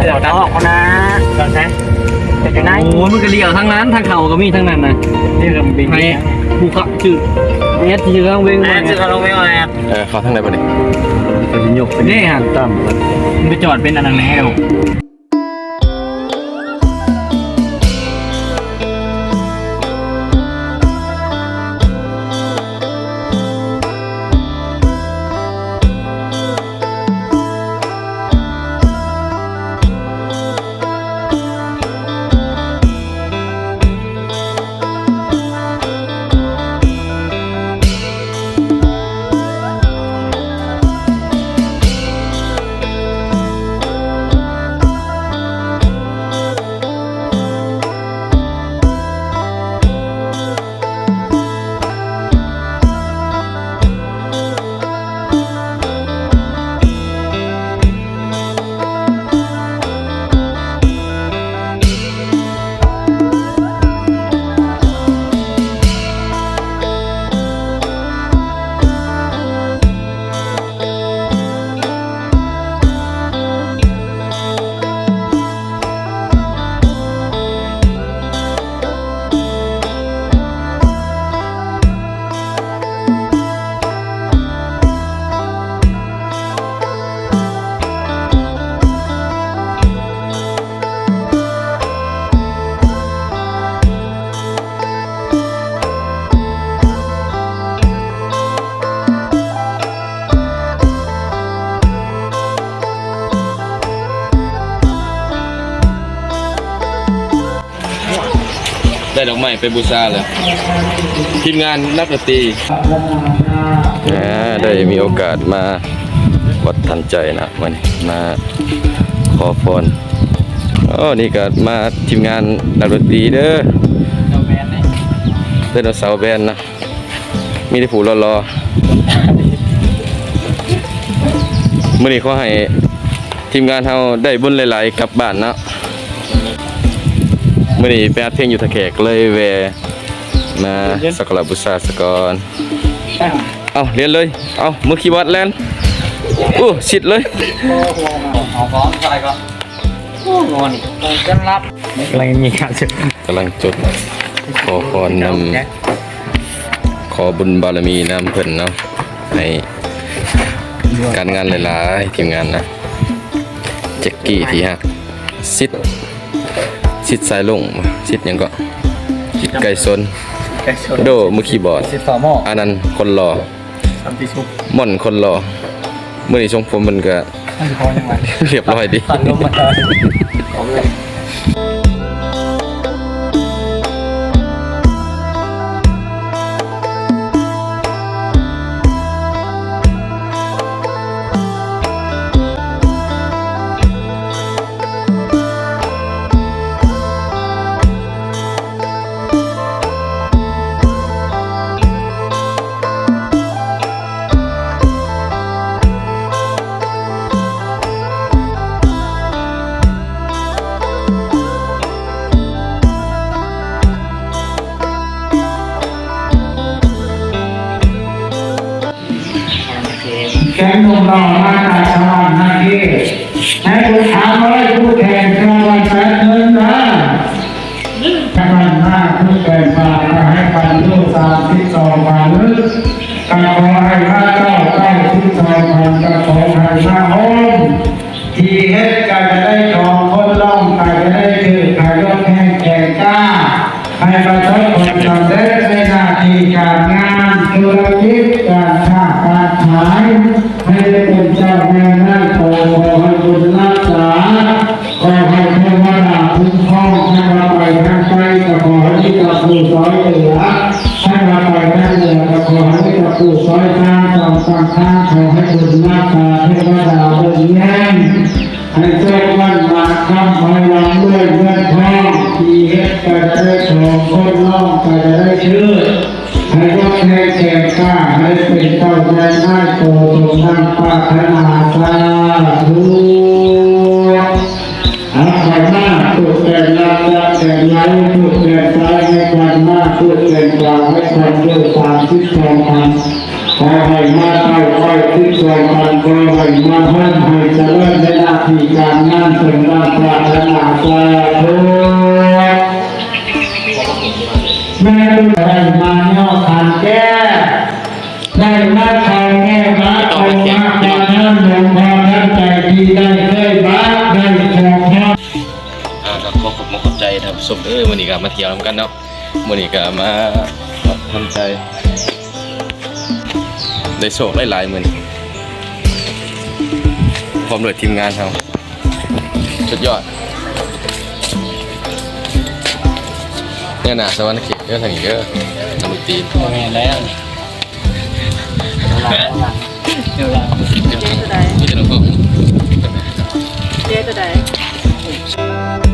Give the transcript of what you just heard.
เดี๋ยวเราออกนะก่อนนะจะอยู่ไหนโอ้มันก็เดียวทั้งนั้นทางเขาก็มีทั้งนั้นนะนี่ลำบินให้ผู้ขับจืดเอสที่เขาเวงม่มาจะลงไม่มาเออเขาทั้งไหนบ่นี่ยเป็นยกเป็นนี่ฮะตั้มมันไปจอดเป็นอันนั้นแล้ว ได้ดอกไม้ไปบูชาเลยทีมงานนักดนตรีได้มีโอกาสมาวัดทันใจนะวันนี้มาขอพรโอ้นี่ก็มาทีมงานนักดนตรีเด้อเราแมนเลยเล่นเสาแบนนะ มีแต่ผู้รอๆมื่อนี้เขาให้ทีมงานเราได้บุญหลาย ๆ กลับบ้านนะ มื่อนี้ไปอัดเพลงอยู่ทะแขกเลยแวะมาสักการะบูชาสกอนเอาเรียนเลย เอามือคีย์บอร์ดแลนอู้ชิดเลยเอาพร้อมอะไรก็โอ้งอนจะรับอะไรมีการจะกำลังจดขอพรนำขอบุญบารมีนำเพิ่นเนาะให้การงานหลายๆทีมงานนะแจ็กกี้ที่ฮักซิด ซิดสายลงซิดหยังก็ซิดไก่ซนแกชนโดมือคีย์บอร์ดสิบสองหม้ออันนั้นคนรอสามตีชุบม่อนคนรอเมื่อนี้ทรงผมมันก็ไม่พอยังไงเรียบร้อยดี ตันลมมาเอาเลย กงนมเรามาจากชาวนาทีให้คุณถามว่าผู้แทนชาวบ้านแปดเงินนะกำลังหน้าผู้แทนมาก็ให้ปันลูกสามสิบสองพันก็ขอให้พระเจ้าเก้าสิบสองพันก็ขอให้พระโอมที่เฮ็ดกันจะได้ทองคนล่องกันจะได้ถือขายยกแห่งแก่กล้าให้ประสบผลสำเร็จในหน้าที่การงานธุรกิจการค้า การขายให้ได้เป็นเจ้าแม่หน้าโตขอให้บุญรักษาขอให้เทวดาคุ้มครองให้เราไปทางไปก็ขอให้มีกับผู้ซอยเหลือให้เราไปทางเหนือก็ขอให้มีกับผู้ซอยทางสองฝั่งทางขอให้บุญรักษาเทวดาเบิ่งแย่งให้เจ้าวันมาคำพลังด้วยเงินทองที่เฮ็ดก็จะได้ แต่ใจให้กันหน้าตุกลางให้คนด้วยความคิดของมันขอให้มาเข้าคอยคิดส่วนกันขอให้มาเพิ่มให้เจริญในหน้าที่การงานเป็นด้านปรารถนาสาธุแม่ได้มาเนาะทานแก้ได้มาทานแก้บ้าเอามาทานน้ำหลวงพ่อท่านใจดีได้เคยบ้าได้ของพ่ออ่าก็ขอขอบคุณขอบใจท่านผู้ชมเด้อมื้อนี้ก็มาเที่ยวนำกันเนาะ มื่อนี้ก็มาทำใจ ได้โชคได้ลายมือนพร้อมด้วยทีมงานเขาสุดยอดเนี่ยนะสวรรค์เขตยอะทางเยอะทำตีนแม่แล้วเดี๋ยวละเดี๋ยวละเดี๋ยวละเดี๋ยวละเดี๋ยวละ